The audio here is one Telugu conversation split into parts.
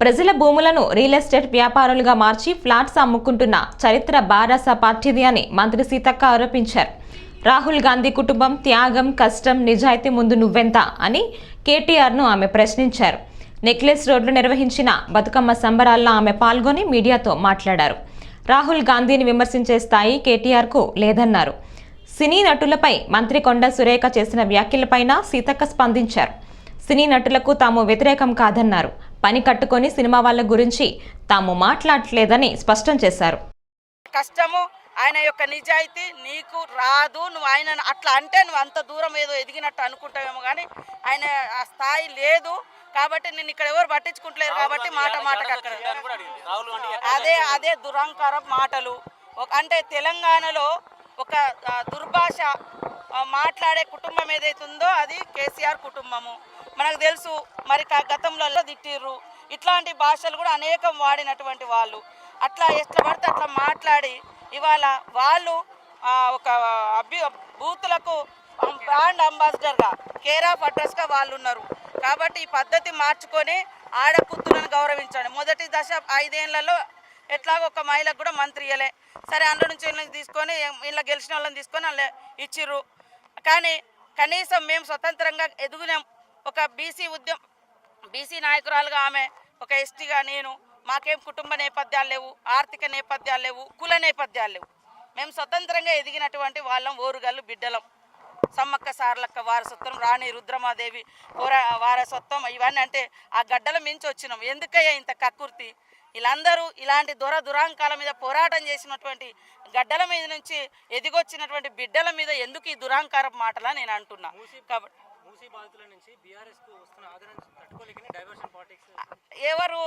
ప్రజల భూములను రియల్ ఎస్టేట్ వ్యాపారులుగా మార్చి ఫ్లాట్స్ అమ్ముకుంటున్న చరిత్ర బారాస పార్టీది అని మంత్రి సీతక్క ఆరోపించారు. రాహుల్ గాంధీ కుటుంబం త్యాగం కష్టం నిజాయితీ ముందు నువ్వెంత అని కేటీఆర్ను ఆమె ప్రశ్నించారు. నెక్లెస్ రోడ్లు నిర్వహించిన బతుకమ్మ సంబరాల్లో ఆమె పాల్గొని మీడియాతో మాట్లాడారు. రాహుల్ గాంధీని విమర్శించే స్థాయి కేటీఆర్కు లేదన్నారు. సినీ నటులపై మంత్రి కొండ సురేఖ చేసిన వ్యాఖ్యలపైన సీతక్క స్పందించారు. సినీ నటులకు తాము వ్యతిరేకం కాదన్నారు. పని కట్టుకొని సినిమా వాళ్ళ గురించి తాము మాట్లాడట్లేదని స్పష్టం చేశారు. కష్టము ఆయన యొక్క నిజాయితీ నీకు రాదు. నువ్వు ఆయన అట్లా అంటే నువ్వు అంత దూరం ఏదో ఎదిగినట్టు అనుకుంటావేమో కానీ ఆయన ఆ స్థాయి లేదు. కాబట్టి నేను ఇక్కడ ఎవరు పట్టించుకుంటలేరు కాబట్టి మాట మాటకు అక్కడ అదే అదే దురహంకార మాటలు. ఒక అంటే తెలంగాణలో ఒక దుర్భాష మాట్లాడే కుటుంబం ఏదైతుందో అది కేసీఆర్ కుటుంబము. మనకు తెలుసు మరి గతంలో తిట్టిర్రు? ఇట్లాంటి భాషలు కూడా అనేకం వాడినటువంటి వాళ్ళు. అట్లా ఎట్లా పడితే అట్లా మాట్లాడి ఇవాళ వాళ్ళు ఒక అభ్యు బూతులకు బ్రాండ్ అంబాసిడర్గా కేర్ ఆఫ్ అడ్రస్గా వాళ్ళు ఉన్నారు కాబట్టి ఈ పద్ధతి మార్చుకొని ఆడకూతులను గౌరవించండి. మొదటి దశ ఐదేళ్ళలో ఎట్లాగో ఒక మహిళకు కూడా మంత్రి ఇయ్యలే. సరే అందులో నుంచి వీళ్ళని తీసుకొని ఇలా గెలిచిన వాళ్ళని తీసుకొని వాళ్ళు ఇచ్చిర్రు. కానీ కనీసం మేము స్వతంత్రంగా ఎదుగునాం ఒక బీసీ ఉద్యమం బీసీ నాయకురాలుగా ఆమె ఒక ఎస్టీగా నేను మాకేం కుటుంబ నేపథ్యాలు లేవు ఆర్థిక నేపథ్యాలు లేవు కుల నేపథ్యాలు లేవు. మేము స్వతంత్రంగా ఎదిగినటువంటి వాళ్ళం ఓరుగల్లు బిడ్డలం. సమ్మక్క సార్లక్క వారసత్వం రాణి రుద్రమాదేవి పోరా వారసత్వం ఇవన్నీ అంటే ఆ గడ్డల మించి వచ్చినాం. ఎందుకయ్యా ఇంత కక్కుర్తి వీళ్ళందరూ ఇలాంటి దొర దురాంకాల మీద పోరాటం చేసినటువంటి గడ్డల మీద నుంచి ఎదిగొచ్చినటువంటి బిడ్డల మీద ఎందుకు ఈ దురాంకారం మాటలా నేను అంటున్నా? కాబట్టి బాధితుల నుంచి బీఆర్ఎస్కు వస్తున్న ఆదరణ తట్టుకోలేకనే డైవర్షన్ పాలిటిక్స్ ఎవరు?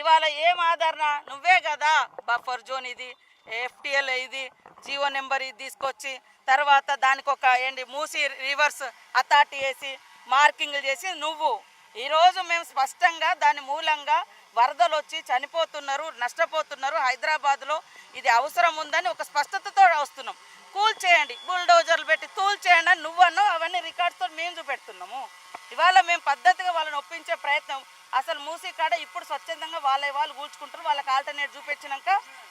ఇవాళ ఏం ఆదరణ? నువ్వే కదా బఫర్ జోన్ ఇది ఎఫ్టిఎల్ ఇది జియో నెంబర్ ఇది తీసుకొచ్చి తర్వాత దానికి ఒక ఏంటి మూసి రివర్స్ అథార్టీ వేసి మార్కింగ్లు చేసి నువ్వు. ఈరోజు మేము స్పష్టంగా దాని మూలంగా వరదలు వచ్చి చనిపోతున్నారు నష్టపోతున్నారు హైదరాబాద్లో ఇది అవసరం ఉందని ఒక స్పష్టతతో వస్తున్నాం కూల్ చేయండి బుల్డోజర్లు పెట్టి తూల్ చేయండి అని నువ్వన్నో అవన్నీ రికార్డ్స్తో మేము చూపెడుతున్నాము. ఇవాళ మేము పద్ధతిగా వాళ్ళని ఒప్పించే ప్రయత్నం అసలు మూసీ కాడ ఇప్పుడు స్వచ్ఛందంగా వాళ్ళ వాళ్ళు కూల్చుకుంటారు వాళ్ళకి ఆల్టర్నేట్ చూపించినాక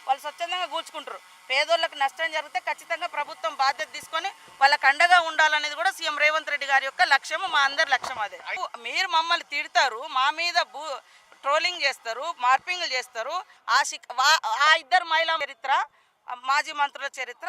వాళ్ళు స్వచ్ఛందంగా కూల్చుకుంటారు. పేదోళ్ళకి నష్టం జరిగితే ఖచ్చితంగా ప్రభుత్వం బాధ్యత తీసుకొని వాళ్ళకి అండగా ఉండాలనేది కూడా సీఎం రేవంత్ రెడ్డి గారి యొక్క లక్ష్యము మా అందరి లక్ష్యం అదే. మీరు మమ్మల్ని తిడతారు మా మీద భూ ట్రోలింగ్ చేస్తారు మార్పింగ్లు చేస్తారు. ఆ శిక్ ఆ ఇద్దరు మహిళా చరిత్ర మాజీ మంత్రుల చరిత్ర